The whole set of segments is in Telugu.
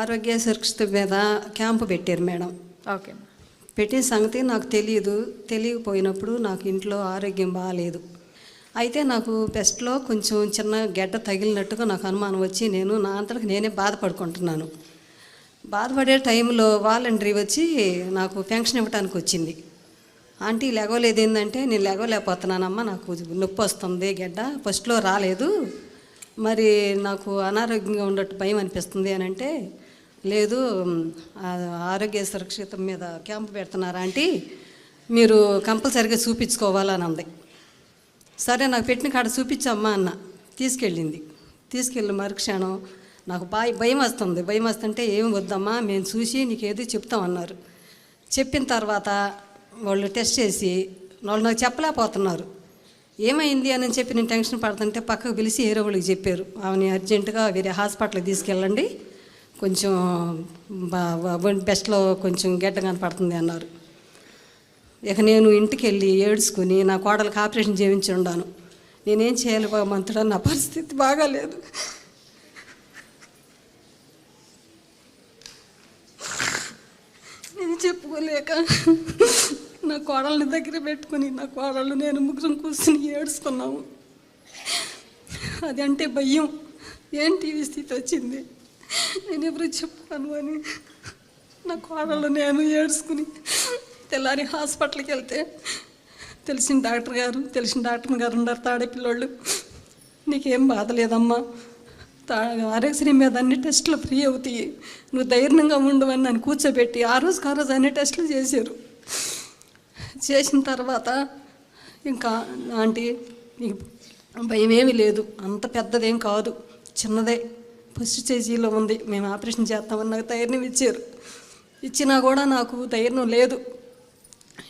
ఆరోగ్య సురక్షిత మీద క్యాంపు పెట్టారు మేడం. ఓకే పెట్టిన సంగతి నాకు తెలియదు. తెలియకపోయినప్పుడు నాకు ఇంట్లో ఆరోగ్యం బాగాలేదు అయితే నాకు బెస్ట్లో కొంచెం చిన్న గెడ్డ తగిలినట్టుగా నాకు అనుమానం వచ్చి నేను నా అంతటికి నేనే బాధపడుకుంటున్నాను. బాధపడే టైంలో వాలంటరీ వచ్చి నాకు పెన్షన్ ఇవ్వడానికి వచ్చింది. ఆంటీ లెగవలేదు ఏంటంటే నేను లెగవలేకపోతున్నానమ్మా నాకు నొప్పి వస్తుంది గెడ్డ ఫస్ట్లో రాలేదు. మరి నాకు అనారోగ్యంగా ఉండట్టు భయం అనిపిస్తుంది అని అంటే లేదు ఆరోగ్య సురక్షిత మీద క్యాంపు పెడుతున్నారా ఆంటీ? మీరు కంపల్సరిగా చూపించుకోవాలని అంది. సరే నాకు పెట్టిన కాడ చూపించమ్మా అన్న. తీసుకెళ్ళింది. తీసుకెళ్ళి మరుక్షణం నాకు బాయ్ భయం వస్తుంది. భయం వస్తుంటే ఏం వద్దమ్మా మేము చూసి నీకు ఏదో చెప్తామన్నారు చెప్పిన తర్వాత వాళ్ళు టెస్ట్ చేసి వాళ్ళు నాకు చెప్పలేకపోతున్నారు. ఏమైంది అని చెప్పి నేను టెన్షన్ పడుతుంటే పక్కకు పిలిచి ఏరో వాళ్ళకి చెప్పారు. ఆమెని అర్జెంటుగా వేరే హాస్పిటల్కి తీసుకెళ్ళండి. కొంచెం బా- బెస్ట్లో కొంచెం గడ్డ కనపడుతుంది అన్నారు. ఇక నేను ఇంటికి వెళ్ళి ఏడ్చుకుని నా కోడలకు ఆపరేషన్ చేయించి ఉండాను. నేనేం చేయాలి భగవంతుడా నా పరిస్థితి బాగాలేదు. నేను చెప్పుకోలేక కోడల్ని దగ్గర పెట్టుకుని నా కోడళ్ళు నేను ముగ్గురం కూర్చుని ఏడుస్తున్నాము. అది అంటే భయం. ఏం టీవీ స్థితి వచ్చింది? నేను ఎప్పుడు చెప్పాను అని నా కోడళ్ళు నేను ఏడుచుకుని తెల్లారి హాస్పిటల్కి వెళ్తే తెలిసిన డాక్టర్ గారు తెలిసిన డాక్టర్ గారు ఉన్నారు తాడే పిల్లోళ్ళు. నీకేం బాధ లేదమ్మా? తా ఆరోగ్యశ్రీ మీద అన్ని టెస్టులు ఫ్రీ అవుతాయి. నువ్వు ధైర్యంగా ఉండవని నన్ను కూర్చోబెట్టి ఆ రోజుకి ఆ రోజు అన్ని టెస్టులు చేశారు. చేసిన తర్వాత ఇంకా ఆంటీ భయం ఏమీ లేదు. అంత పెద్దదేం కాదు. చిన్నదే. ఫస్ట్ స్టేజీలో ఉంది. మేము ఆపరేషన్ చేస్తామని నాకు ధైర్యం ఇచ్చారు. ఇచ్చినా కూడా నాకు ధైర్యం లేదు.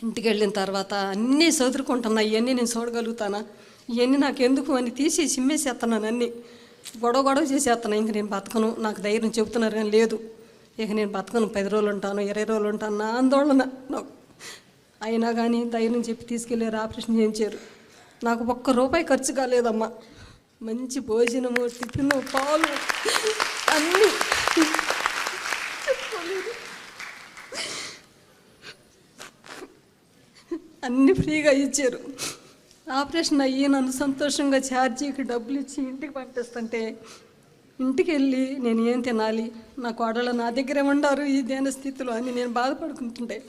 ఇంటికి వెళ్ళిన తర్వాత అన్నీ చదువుకుంటున్నా ఇవన్నీ నేను చూడగలుగుతానా? ఇవన్నీ నాకు ఎందుకు అని తీసి చిమ్మేసేస్తున్నాను అన్నీ. గొడవ గొడవ చేసేస్తున్నాను ఇంక నేను బతకను. నాకు ధైర్యం చెబుతున్నారు కానీ లేదు. ఇక నేను బతకను. పది రోజులు ఉంటాను ఇరవై రోజులు ఉంటాను. నా ఆందోళన నాకు. అయినా కానీ ధైర్యం చెప్పి తీసుకెళ్ళారు ఆపరేషన్ చేయించారు. నాకు ఒక్క రూపాయి ఖర్చు కాలేదమ్మా. మంచి భోజనము టిఫిన్ పాలు అన్నీ. అన్నీ ఫ్రీగా ఇచ్చారు. ఆపరేషన్ అయ్యి నన్ను సంతోషంగా ఛార్జీకి డబ్బులు ఇచ్చి ఇంటికి పంపిస్తుంటే ఇంటికి వెళ్ళి నేను ఏం తినాలి? నా కోడలు నా దగ్గరే ఉండారు ఈ దేన స్థితిలో అని నేను బాధపడుకుంటుంటే.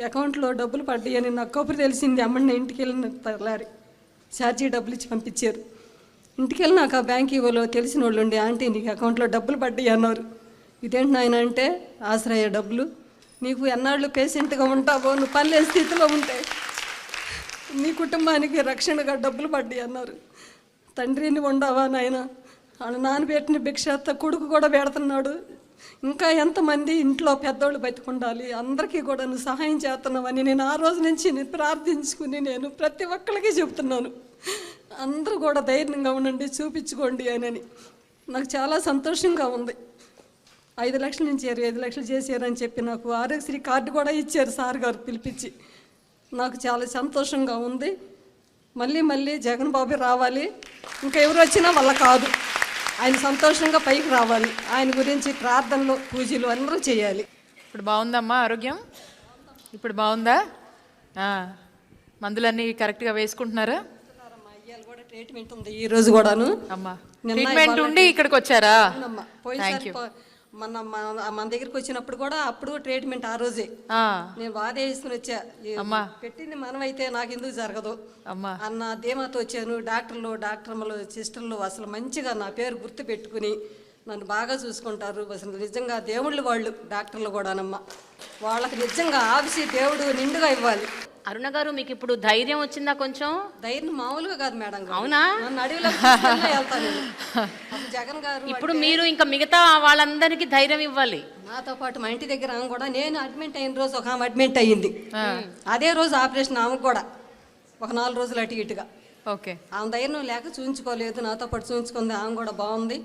అకౌంట్లో డబ్బులు పడ్డాయని నాకు కబురు తెలిసింది. అమ్మని ఇంటికి వెళ్ళిన తరలారి ఛార్జీ డబ్బులు ఇచ్చి పంపించారు. ఇంటికి వెళ్ళి నాకు ఆ బ్యాంక్ ఇవ్వలో తెలిసిన వాళ్ళు ఉండి ఆంటీ నీకు అకౌంట్లో డబ్బులు పడ్డాయి అన్నారు. ఇదేంటి నాయన అంటే ఆశ్రయ డబ్బులు. నీకు ఎన్నాళ్ళు పేషెంట్గా ఉంటావో నువ్వు పనిలేని స్థితిలో ఉంటే నీ కుటుంబానికి రక్షణగా డబ్బులు పడ్డాయి అన్నారు. తండ్రిని ఉండవా నాయన? వాళ్ళ నాన్న పెట్టిన భిక్ష కొడుకు కూడా పెడుతున్నాడు. ఇంకా ఎంతమంది ఇంట్లో పెద్దోళ్ళు బతికుండాలి అందరికీ కూడా నువ్వు సహాయం చేస్తున్నావని నేను ఆ రోజు నుంచి నేను ప్రార్థించుకుని నేను ప్రతి ఒక్కరికి చెప్తున్నాను అందరూ కూడా ధైర్యంగా ఉండండి చూపించుకోండి అని నాకు చాలా సంతోషంగా ఉంది. ఐదు లక్షలు నుంచి ఇరవై ఐదు లక్షలు చేశారని చెప్పి నాకు ఆరోగ్యశ్రీ కార్డు కూడా ఇచ్చారు సార్ గారు పిలిపించి. నాకు చాలా సంతోషంగా ఉంది. మళ్ళీ మళ్ళీ జగన్ బాబు రావాలి. ఇంకా ఎవరు వచ్చినా వాళ్ళ కాదు. ఆయన సంతోషంగా పైకి రావాలి. ఆయన గురించి ప్రార్థనలు పూజలు అందరూ చేయాలి. ఇప్పుడు బాగుందమ్మా ఆరోగ్యం? ఇప్పుడు బాగుందా? మందులన్నీ కరెక్ట్గా వేసుకుంటున్నారా? ట్రీట్మెంట్ ఉంది ఈ రోజు కూడాను. అమ్మా ట్రీట్మెంట్ ఉండి ఇక్కడికి వచ్చారా. పోయినసారి పో- మన మన మన దగ్గరికి వచ్చినప్పుడు కూడా అప్పుడు ట్రీట్మెంట్ ఆ రోజే. నేను వాదే వేసుకుని వచ్చా. పెట్టింది మనమైతే నాకు ఎందుకు జరగదు. అమ్మా. అన్న ధీమాతో వచ్చాను. డాక్టర్లు డాక్టర్లు సిస్టర్లు అసలు మంచిగా నా పేరు గుర్తు పెట్టుకుని నన్ను బాగా చూసుకుంటారు. అసలు నిజంగా దేవుళ్ళు వాళ్ళు డాక్టర్లు కూడానమ్మా. వాళ్ళకి నిజంగా ఆవిసి దేవుడు నిండుగా ఇవ్వాలి. అరుణ గారు మీకు ఇప్పుడు ధైర్యం వచ్చిందా కొంచెం? ధైర్యం మామూలుగా కాదు మేడం. అవునా? నన్ను అడవిలో వెళ్తాను. జగన్ గారు ఇప్పుడు మీరు ఇంకా మిగతా వాళ్ళందరికీ ధైర్యం ఇవ్వాలి. నాతో పాటు మా ఇంటి దగ్గర ఆమె కూడా నేను అడ్మిట్ అయిన రోజు ఒక ఆమె అడ్మిట్ అయ్యింది. అదే రోజు ఆపరేషన్ ఆమెకు కూడా ఒక నాలుగు రోజులు అటు ఇటుగా. ఓకే. ఆమె ధైర్యం లేక చూపించుకోలేదు నాతో పాటు చూపించుకుంది ఆమె కూడా బాగుంది.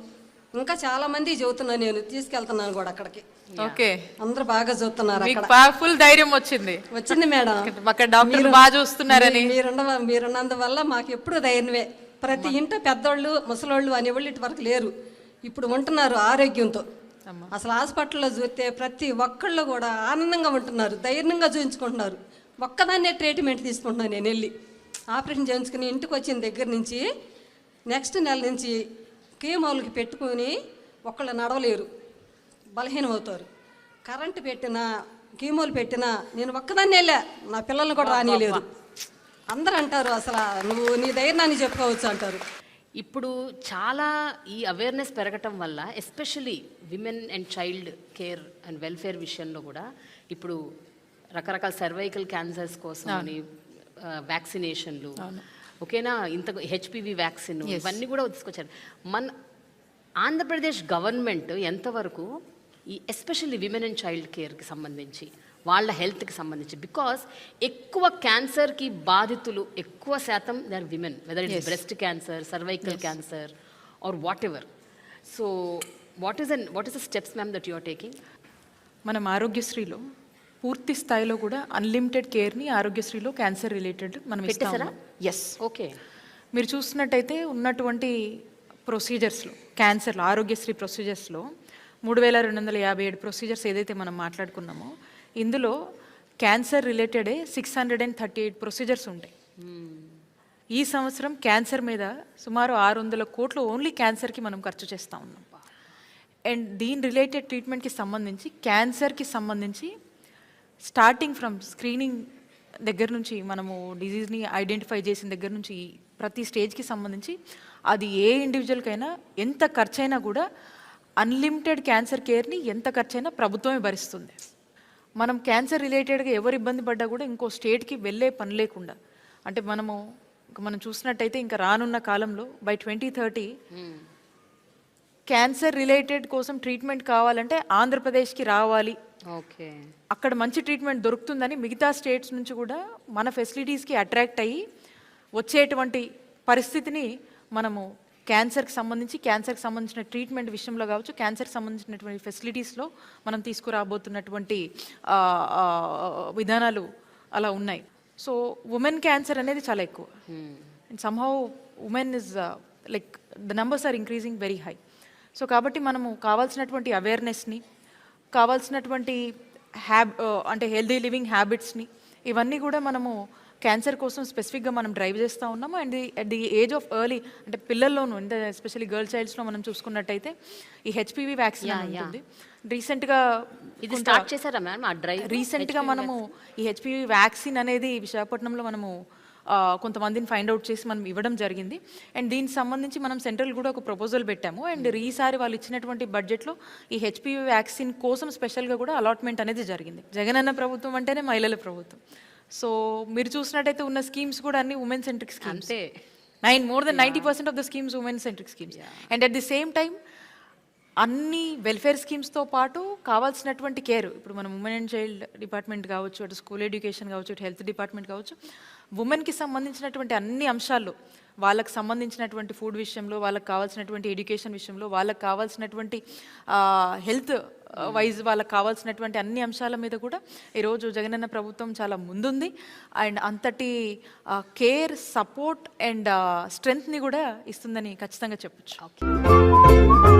ఇంకా చాలా మంది చెబుతున్నాను నేను తీసుకెళ్తున్నాను కూడా అక్కడికి. ఓకే. అందరూ బాగా చూస్తున్నారు పవర్ఫుల్ ధైర్యం వచ్చింది. వచ్చింది మేడం. అక్కడ డాక్టర్లు బాగా చూస్తున్నారని. మీరున్న మీరున్నందువల్ల మాకు ఎప్పుడు ధైర్యమే. ప్రతి ఇంట పెద్దోళ్ళు ముసలోళ్ళు అనేవాళ్ళు ఇటు వరకు లేరు. ఇప్పుడు ఉంటున్నారు ఆరోగ్యంతో. అసలు హాస్పిటల్లో చూస్తే ప్రతి ఒక్కళ్ళు కూడా ఆనందంగా ఉంటున్నారు ధైర్యంగా చూపించుకుంటున్నారు ఒక్కదాన్నే ట్రీట్మెంట్ తీసుకుంటున్నాను నేను వెళ్ళి. ఆపరేషన్ చేయించుకుని ఇంటికి వచ్చిన దగ్గర నుంచి నెక్స్ట్ నెల నుంచి కీమోలకి పెట్టుకొని ఒకళ్ళు నడవలేరు. బలహీనం అవుతారు. కరెంటు పెట్టినా కీమోలు పెట్టినా నేను ఒక్కదాన్ని వెళ్ళా. నా పిల్లల్ని కూడా రానియలేదు. అందరూ అంటారు అసలు నువ్వు నీ ధైర్యాన్ని చెప్పుకోవచ్చు అంటారు. ఇప్పుడు చాలా ఈ అవేర్నెస్ పెరగటం వల్ల especially women and child care and welfare విషయంలో కూడా ఇప్పుడు రకరకాల సర్వైకల్ క్యాన్సర్స్ కోసం వ్యాక్సినేషన్లు ఓకేనా? ఇంత హెచ్పివి వ్యాక్సిన్ ఇవన్నీ కూడా తీసుకొచ్చారు. మన ఆంధ్రప్రదేశ్ గవర్నమెంట్ ఎంతవరకు ఈ ఎస్పెషల్లీ విమెన్ అండ్ చైల్డ్ కేర్కి సంబంధించి వాళ్ళ హెల్త్కి సంబంధించి. బికాస్ ఎక్కువ క్యాన్సర్కి బాధితులు ఎక్కువ శాతం they are women whether it breast cancer cervical cancer or whatever so what is um what is the steps ma'am that you are taking మనం ఆరోగ్యశ్రీలో పూర్తి స్థాయిలో కూడా అన్లిమిటెడ్ కేర్ని ఆరోగ్యశ్రీలో క్యాన్సర్ రిలేటెడ్ మనం పెట్టేశారా? Yes okay. మీరు చూస్తున్నట్టయితే ఉన్నటువంటి ప్రొసీజర్స్లో క్యాన్సర్లో ఆరోగ్యశ్రీ ప్రొసీజర్స్లో మూడు వేల రెండు వందల యాభై ఏడు ప్రొసీజర్స్ ఏదైతే మనం మాట్లాడుకున్నామో ఇందులో cancer రిలేటెడే six hundred and thirty eight procedures ఉంటాయి. ఈ సంవత్సరం క్యాన్సర్ మీద సుమారు ఆరు వందల కోట్లు ఓన్లీ క్యాన్సర్కి మనం ఖర్చు చేస్తూ ఉన్నాం. అండ్ దీని రిలేటెడ్ ట్రీట్మెంట్కి సంబంధించి క్యాన్సర్కి సంబంధించి స్టార్టింగ్ ఫ్రమ్ స్క్రీనింగ్ దగ్గర నుంచి మనము డిజీజ్ని ఐడెంటిఫై చేసిన దగ్గర నుంచి ప్రతి స్టేజ్కి సంబంధించి అది ఏ ఇండివిజువల్కైనా ఎంత ఖర్చైనా కూడా అన్లిమిటెడ్ క్యాన్సర్ కేర్ని ఎంత ఖర్చైనా ప్రభుత్వమే భరిస్తుంది. మనం క్యాన్సర్ రిలేటెడ్గా ఎవరు ఇబ్బంది పడ్డా కూడా ఇంకో స్టేట్కి వెళ్ళే పని లేకుండా. అంటే మనము మనం చూసినట్టయితే ఇంకా రానున్న కాలంలో by twenty thirty cancer related కోసం ట్రీట్మెంట్ కావాలంటే ఆంధ్రప్రదేశ్కి రావాలి. ఓకే. అక్కడ మంచి ట్రీట్మెంట్ దొరుకుతుందని మిగతా స్టేట్స్ నుంచి కూడా మన ఫెసిలిటీస్కి అట్రాక్ట్ అయ్యి వచ్చేటువంటి పరిస్థితిని మనము క్యాన్సర్కి సంబంధించి క్యాన్సర్కి సంబంధించిన ట్రీట్మెంట్ విషయంలో కావచ్చు క్యాన్సర్కి సంబంధించినటువంటి ఫెసిలిటీస్లో మనం తీసుకురాబోతున్నటువంటి విధానాలు అలా ఉన్నాయి. సో ఉమెన్ క్యాన్సర్ అనేది చాలా ఎక్కువ. And somehow women is like the numbers are increasing very high. So కాబట్టి మనము కావాల్సినటువంటి అవేర్నెస్ని కావాల్సినటువంటి హ్యాబ్ అంటే హెల్దీ లివింగ్ హ్యాబిట్స్ని ఇవన్నీ కూడా మనము క్యాన్సర్ కోసం స్పెసిఫిక్గా మనం డ్రైవ్ చేస్తూ ఉన్నాము. And at the age of early అంటే పిల్లల్లోనూ అంటే ఎస్పెషల్లీ గర్ల్ చైల్డ్స్లో మనం చూసుకున్నట్టయితే ఈ హెచ్పివి వ్యాక్సిన్ ఉంటుంది. రీసెంట్గా ఇది స్టార్ట్ చేశారా మ్యామ్ ఆ డ్రైవ్ రీసెంట్గా మనము ఈ హెచ్పివి వ్యాక్సిన్ అనేది విశాఖపట్నంలో మనము కొంతమందిని ఫైండ్ అవుట్ చేసి మనం ఇవ్వడం జరిగింది. అండ్ దీనికి సంబంధించి మనం సెంట్రల్ కూడా ఒక ప్రపోజల్ పెట్టాము. అండ్ ఈసారి వాళ్ళు ఇచ్చినటువంటి బడ్జెట్లో ఈ హెచ్పివి వ్యాక్సిన్ కోసం స్పెషల్గా కూడా అలాట్మెంట్ అనేది జరిగింది. జగనన్న ప్రభుత్వం అంటేనే మహిళల ప్రభుత్వం. సో మీరు చూసినట్టయితే ఉన్న స్కీమ్స్ కూడా అన్ని ఉమెన్ సెంట్రిక్ స్కీమ్స్ అంతే nine more than ninety percent of the schemes women centric schemes and at the same time అన్ని వెల్ఫేర్ స్కీమ్స్తో పాటు కావాల్సినటువంటి కేర్ ఇప్పుడు మనం ఉమెన్ అండ్ చైల్డ్ డిపార్ట్మెంట్ కావచ్చు అటు స్కూల్ ఎడ్యుకేషన్ కావచ్చు ఇటు హెల్త్ డిపార్ట్మెంట్ కావచ్చు ఉమెన్కి సంబంధించినటువంటి అన్ని అంశాల్లో వాళ్ళకి సంబంధించినటువంటి ఫుడ్ విషయంలో వాళ్ళకి కావాల్సినటువంటి ఎడ్యుకేషన్ విషయంలో వాళ్ళకి కావాల్సినటువంటి హెల్త్ వైజ్ వాళ్ళకి కావాల్సినటువంటి అన్ని అంశాల మీద కూడా ఈరోజు జగనన్న ప్రభుత్వం చాలా ముందుంది. అండ్ అంతటి కేర్ సపోర్ట్ అండ్ స్ట్రెంగ్త్ని కూడా ఇస్తుందని ఖచ్చితంగా చెప్పొచ్చు. ఓకే